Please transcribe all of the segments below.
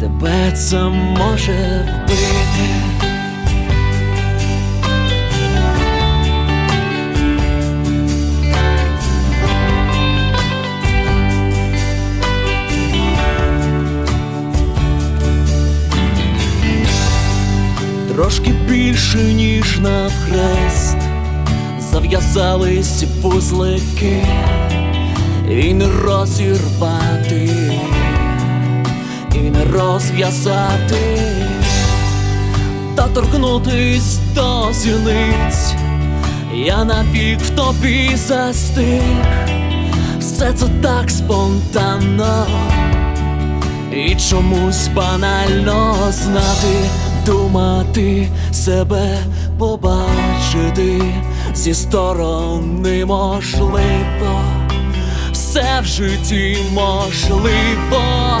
тебе це може вбити. Трошки більше, ніж на хрест, зав'язались вузлики і не розірвати, розв'язати, та торкнутись до зіниць, я навік в тобі застиг, все це так спонтанно. І чомусь банально знати, думати, себе побачити зі сторони можливо, все в житті можливо,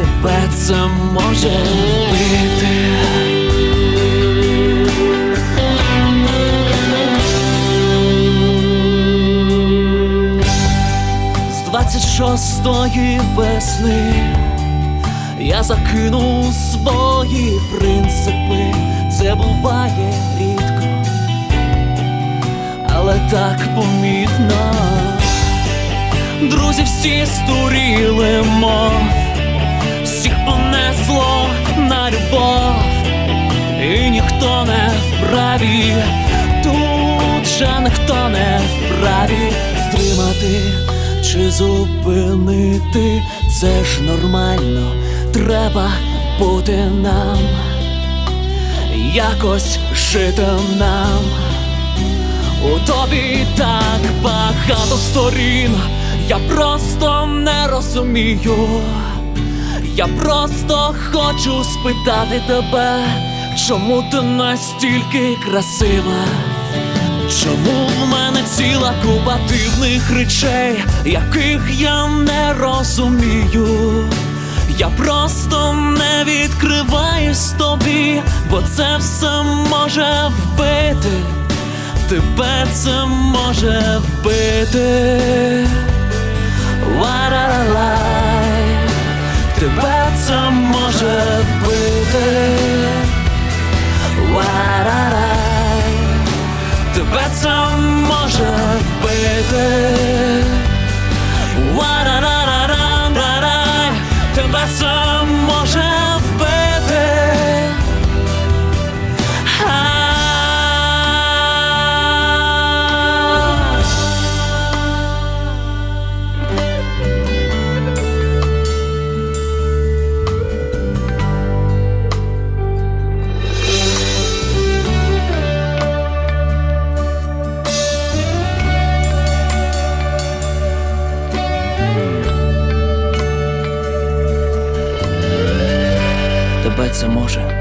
тебе це може бити. З 26-ї весни я закинув свої принципи, це буває рідко, але так помітно. Друзі всі стуріли, тут же ніхто не вправі стримати чи зупинити, це ж нормально, треба бути нам, якось жити нам. У тобі так багато сторін, я просто не розумію. Я просто хочу спитати тебе, чому ти настільки красива? Чому в мене ціла купа дивних речей, яких я не розумію? Я просто не відкриваюсь тобі, бо це все може вбити, тебе це може вбити. Ла-ла-ла-лай, тебе це може вбити. Ла-ла-лай, тебе це може Тебе це може